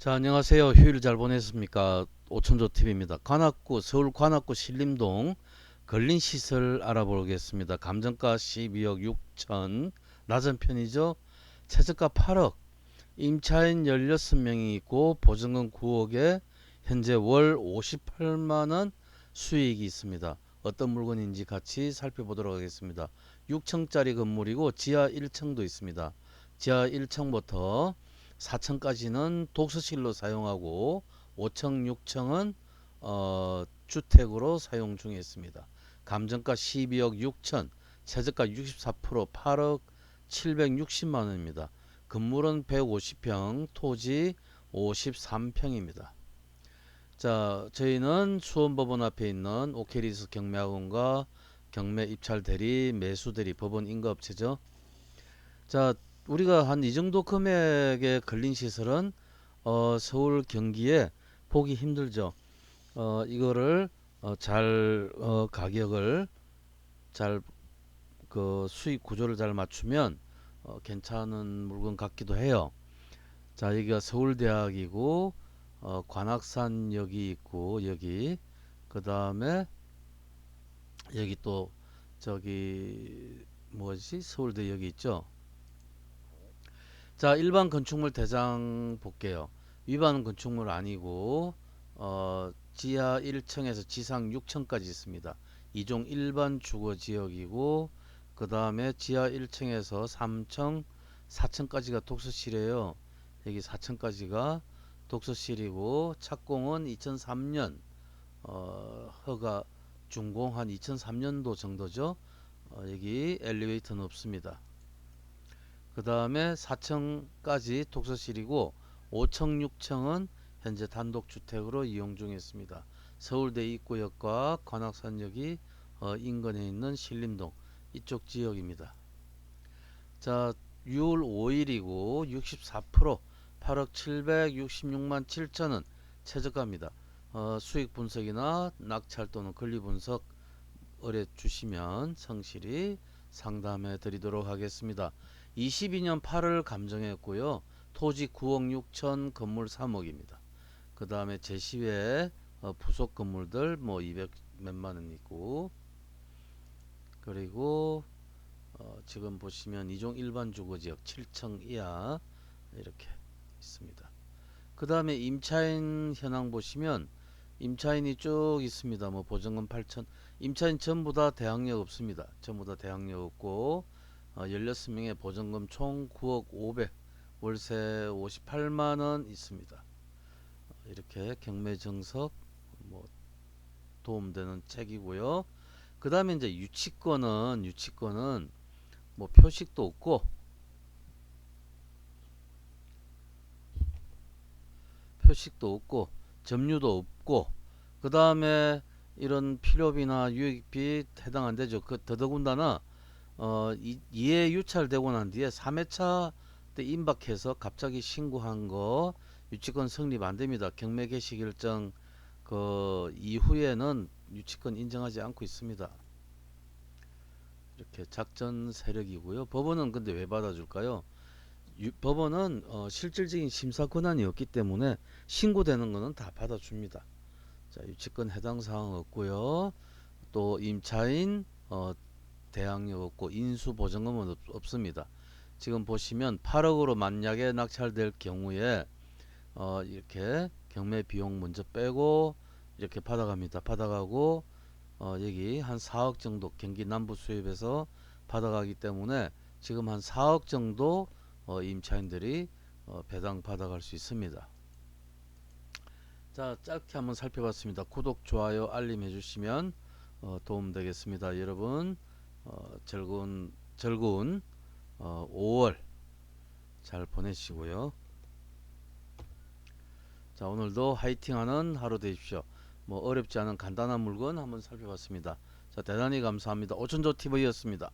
자, 안녕하세요. 휴일 잘 보냈습니까? 오천조 TV입니다. 관악구 서울 관악구 신림동 근린 시설 알아보겠습니다. 감정가 12억 6천 낮은 편이죠. 최저가 8억. 임차인 16명이 있고 보증금 9억에 현재 월 58만 원 수익이 있습니다. 어떤 물건인지 같이 살펴보도록 하겠습니다. 6층짜리 건물이고 지하 1층도 있습니다. 지하 1층부터 4층까지는 독서실로 사용하고 5층, 6층은 어, 주택으로 사용 중에 있습니다. 감정가 12억 6천, 최저가 64% 8억 760만 원입니다. 건물은 150평, 토지 53평입니다. 자, 저희는 수원법원 앞에 있는 오케리스 경매학원과 경매 입찰 대리, 매수 대리 법원 인가업체죠. 자, 우리가 한 이 정도 금액의 걸린 시설은 어, 서울 경기에 보기 힘들죠. 어, 이거를 어, 잘 어, 가격을 잘 그 수익 구조를 잘 맞추면 어, 괜찮은 물건 같기도 해요. 자, 여기가 서울대학이고 어, 관악산역이 있고 여기 그 다음에 여기 또 저기 뭐지 서울대 여기 있죠. 자, 일반 건축물 대장 볼게요. 위반 건축물 아니고 어, 지하 1층에서 지상 6층까지 있습니다. 이종 일반 주거 지역이고 그 다음에 지하 1층에서 3층, 4층까지가 독서실이에요. 여기 4층까지가 독서실이고 착공은 2003년 어, 허가 준공 한 2003년도 정도죠. 어, 여기 엘리베이터는 없습니다. 그 다음에 4층까지 독서실이고 5층, 6층은 현재 단독주택으로 이용 중에 있습니다. 서울대 입구역과 관악산역이 어, 인근에 있는 신림동 이쪽 지역입니다. 자, 6월 5일이고 64% 8억 766만 7천원 최저가입니다. 어, 수익 분석이나 낙찰 또는 권리 분석 의뢰 주시면 성실히 상담해 드리도록 하겠습니다. 22년 8월 감정했고요. 토지 9억 6천, 건물 3억입니다. 그 다음에 제시외 어, 부속 건물들 뭐 200 몇만 원 있고 그리고 어, 지금 보시면 이종 일반 주거지역 7층 이하 이렇게 있습니다. 그 다음에 임차인 현황 보시면 임차인이 쭉 있습니다. 뭐 보증금 8천 임차인 전부 다 대항력 없습니다. 전부 다 대항력 없고 어, 16명의 보증금 총 9억 500 월세 58만원 있습니다. 어, 이렇게 경매 정석 뭐 도움되는 책이고요. 그 다음에 이제 유치권은 유치권은 뭐 표식도 없고 표식도 없고 점유도 없고 그 다음에 이런 필요비나 유익비 해당 안 되죠. 그 더더군다나 어, 이, 이해 유찰되고 난 뒤에 3회차 때 임박해서 갑자기 신고한 거 유치권 성립 안 됩니다. 경매 개시 결정 그 이후에는 유치권 인정하지 않고 있습니다. 이렇게 작전 세력이고요. 법원은 근데 왜 받아줄까요? 유, 법원은 어, 실질적인 심사 권한이 없기 때문에 신고되는 거는 다 받아줍니다. 자, 유치권 해당 사항 없고요. 또 임차인 어, 대항력 없고 인수 보증금은 없, 없습니다. 지금 보시면 8억으로 만약에 낙찰될 경우에 어, 이렇게 경매 비용 먼저 빼고 이렇게 받아갑니다. 받아가고 어, 여기 한 4억 정도 경기 남부 수입에서 받아가기 때문에 지금 한 4억 정도 어, 임차인들이 어, 배당 받아갈 수 있습니다. 자 짧게 한번 살펴봤습니다. 구독, 좋아요, 알림 해주시면 어, 도움 되겠습니다. 여러분 어, 즐거운 즐거운 어, 5월 잘 보내시고요. 자 오늘도 화이팅하는 하루 되십시오. 뭐 어렵지 않은 간단한 물건 한번 살펴봤습니다. 자 대단히 감사합니다. 오천조 TV였습니다.